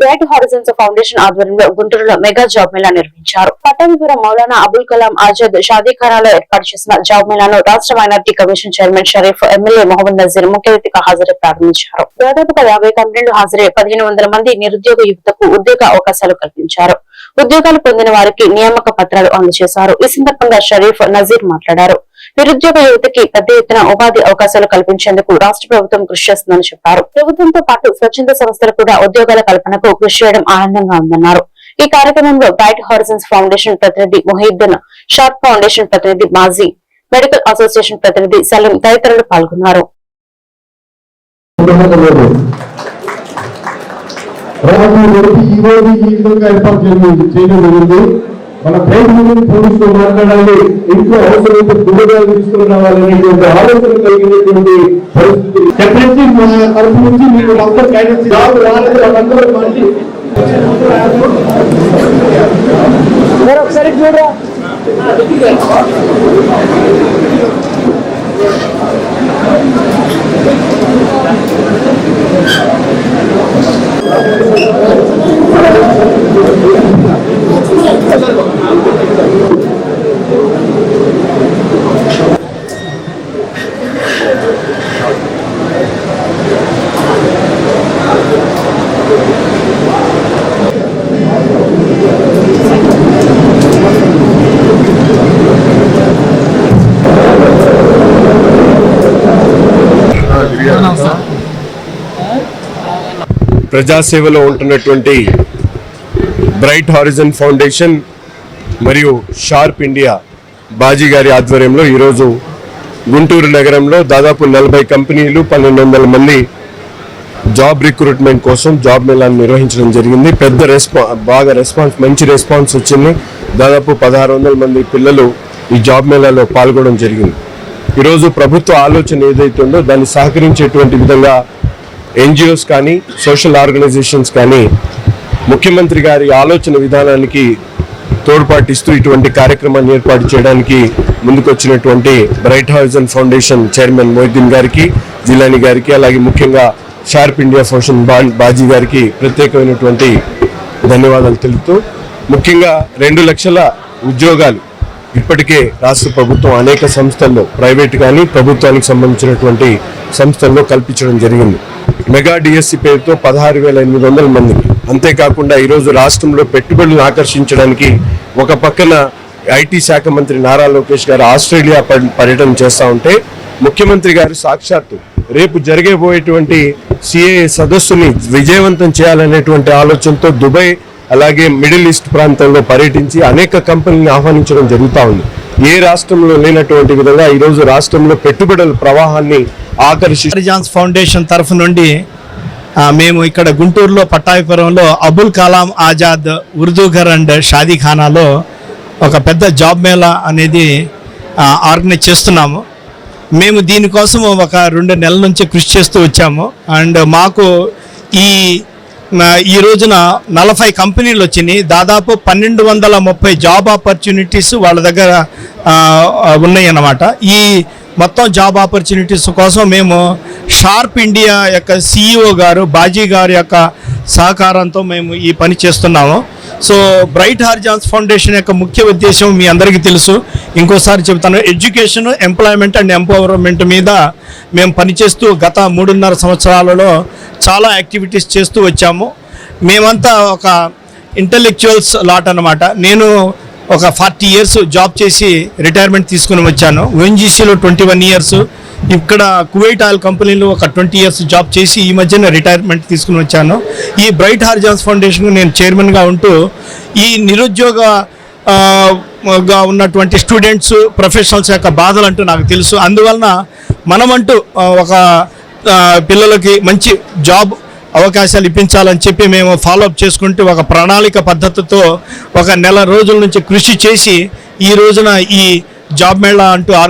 Great horizons foundation ఆధ్వర్యంలో గుంటూరులో mega job Mela నిర్వహించారు. పట్టణపురం మౌలానా అబుల్ కలాం ఆజాద్ షాదీఖానాలో ఏర్పాటు చేసిన జాబ్ మేళాను రాష్ట్ర minority commission chairman Sharif MLA Mohammed Nazeer ముఖ్య అతిథిగా హాజరై ప్రారంభించారు. దాదాపుగా యాభై కంపెనీలు హాజరై పదిహేను వందల మంది నిరుద్యోగ యువతకు ఉద్యోగ అవకాశాలు కల్పించారు. ఉద్యోగాలు పొందిన వారికి నియామక పత్రాలు అందజేశారు. ఈ సందర్భంగా షరీఫ్ నజీర్ మాట్లాడారు. నిరుద్యోగ యువతకి పెద్ద ఎత్తున ఉపాధి అవకాశాలు కల్పించేందుకు రాష్ట్ర ప్రభుత్వం కృషి చేస్తుందని చెప్పారు. ప్రభుత్వంతో పాటు స్వచ్ఛంద సంస్థలు కూడా ఉద్యోగాల కల్పనకు కృషి చేయడం ఆనందంగా ఉందన్నారు. ఈ కార్యక్రమంలో బ్రైట్ హారిజన్స్ ఫౌండేషన్ ప్రతినిధి మొహీద్దన్ షార్ప్ ఫౌండేషన్ ప్రతినిధి మాజీ మెడికల్ అసోసియేషన్ ప్రతినిధి సలీం తదితరులు పాల్గొన్నారు. ఈ రోజు ఈ విధంగా ఏర్పాటు చేయడం జరిగింది. మన నుండి పోలీసుతో మాట్లాడాలి ఇంట్లో అవసరమైతే దూరంగా తీసుకుని రావాలనేటువంటి ఆలోచన కలిగినటువంటి పరిస్థితి. చెప్పేసి మన తరపు నుంచి మీకు మొత్తం గైడెన్స్ జాబ్ రాలేదు వాళ్ళందరూ మంచి ఒకసారి చూడరా ప్రజాసేవలో ఉంటున్నటువంటి బ్రైట్ హారిజన్ ఫౌండేషన్ మరియు షార్ప్ ఇండియా బాజీ గారి ఆధ్వర్యంలో ఈరోజు గుంటూరు నగరంలో దాదాపు నలభై కంపెనీలు పన్నెండు వందల మంది జాబ్ రిక్రూట్మెంట్ కోసం జాబ్ మేళాన్ని నిర్వహించడం జరిగింది. పెద్ద రెస్పా బాగా రెస్పాన్స్ మంచి రెస్పాన్స్ వచ్చింది. దాదాపు పదహారు వందల మంది పిల్లలు ఈ జాబ్ మేళాలో పాల్గొనడం జరిగింది. ఈరోజు ప్రభుత్వ ఆలోచన ఏదైతే ఉందో దాన్ని సహకరించేటువంటి విధంగా ఎన్జిఓస్ కానీ సోషల్ ఆర్గనైజేషన్స్ కానీ ముఖ్యమంత్రి గారి ఆలోచన విధానానికి తోడ్పాటిస్తూ ఇటువంటి కార్యక్రమాన్ని ఏర్పాటు చేయడానికి ముందుకొచ్చినటువంటి bright horizon foundation chairman Mohiddin గారికి జిలాని గారికి అలాగే ముఖ్యంగా షార్ప్ ఇండియా ఫౌండేషన్ బా- బాజీ గారికి ప్రత్యేకమైనటువంటి ధన్యవాదాలు తెలుపుతూ ముఖ్యంగా రెండు లక్షల ఉద్యోగాలు ఇప్పటికే రాష్ట్ర ప్రభుత్వం అనేక సంస్థల్లో ప్రైవేట్ కానీ ప్రభుత్వానికి సంబంధించినటువంటి సంస్థల్లో కల్పించడం జరిగింది. మెగా డిఎస్సి పేరుతో పదహారు వేల ఎనిమిది వందల మందికి. అంతేకాకుండా ఈరోజు రాష్ట్రంలో పెట్టుబడులను ఆకర్షించడానికి ఒక పక్కన ఐటీ శాఖ మంత్రి నారా లోకేష్ గారు ఆస్ట్రేలియా పర్యటన చేస్తా ఉంటే ముఖ్యమంత్రి గారు సాక్షాత్తు రేపు జరగబోయేటువంటి సిఏ సదస్సుని విజయవంతం చేయాలనేటువంటి ఆలోచనతో దుబాయ్ అలాగే మిడిల్ ఈస్ట్ ప్రాంతంలో పర్యటించి అనేక కంపెనీలను ఆహ్వానించడం జరుగుతూ ఉంది. ఏ రాష్ట్రంలో లేనటువంటి విధంగా ఈరోజు రాష్ట్రంలో పెట్టుబడుల ప్రవాహాన్ని ఆకర్షి జాన్స్ ఫౌండేషన్ తరఫు నుండి మేము ఇక్కడ గుంటూరులో పట్టాభిపురంలో అబుల్ కలాం ఆజాద్ ఉర్దూఘర్ అండ్ షాదీఖానాలో ఒక పెద్ద జాబ్ మేళా అనేది ఆర్గనైజ్ చేస్తున్నాము. మేము దీనికోసం ఒక రెండు నెలల నుంచి కృషి చేస్తూ వచ్చాము. అండ్ మాకు ఈ ఈ రోజున నలభై కంపెనీలు వచ్చినాయి. దాదాపు పన్నెండు వందల ముప్పై జాబ్ ఆపర్చునిటీస్ వాళ్ళ దగ్గర ఉన్నాయి అన్నమాట ఈ మొత్తం జాబ్ ఆపర్చునిటీస్ కోసం మేము షార్ప్ ఇండియా యొక్క సిఇఓ గారు బాజీ గారి యొక్క సహకారంతో మేము ఈ పని చేస్తున్నాము. సో బ్రైట్ హార్జాన్స్ ఫౌండేషన్ యొక్క ముఖ్య ఉద్దేశం మీ అందరికీ తెలుసు. ఇంకోసారి చెబుతాను ఎడ్యుకేషన్ ఎంప్లాయ్మెంట్ అండ్ ఎంపవర్మెంట్ మీద మేము పనిచేస్తూ గత మూడున్నర సంవత్సరాలలో చాలా యాక్టివిటీస్ చేస్తూ వచ్చాము. మేమంతా ఒక ఇంటలెక్చువల్స్ లాట్ అన్నమాట. నేను ఒక ఫార్టీ ఇయర్స్ జాబ్ చేసి రిటైర్మెంట్ తీసుకుని వచ్చాను. ఓఎన్జీసీలో ట్వంటీ వన్ ఇయర్స్. ఇక్కడ కువైట్ ఆయిల్ కంపెనీలో ఒక ట్వంటీ ఇయర్స్ జాబ్ చేసి ఈ మధ్యన రిటైర్మెంట్ తీసుకుని వచ్చాను. ఈ బ్రైట్ హార్జాన్స్ ఫౌండేషన్ నేను చైర్మన్గా ఉంటూ ఈ నిరుద్యోగ గా ఉన్నటువంటి స్టూడెంట్స్ ప్రొఫెషనల్స్ యొక్క బాధలు అంటూ నాకు తెలుసు. అందువలన మనమంటూ ఒక పిల్లలకి మంచి జాబ్ అవకాశాలు ఇప్పించాలని చెప్పి మేము ఫాలోఅప్ చేసుకుంటూ ఒక ప్రణాళిక పద్ధతితో ఒక నెల రోజుల నుంచి కృషి చేసి ఈ రోజున ఈ జాబ్ మేళా అంటూ ఆర్గనైజ్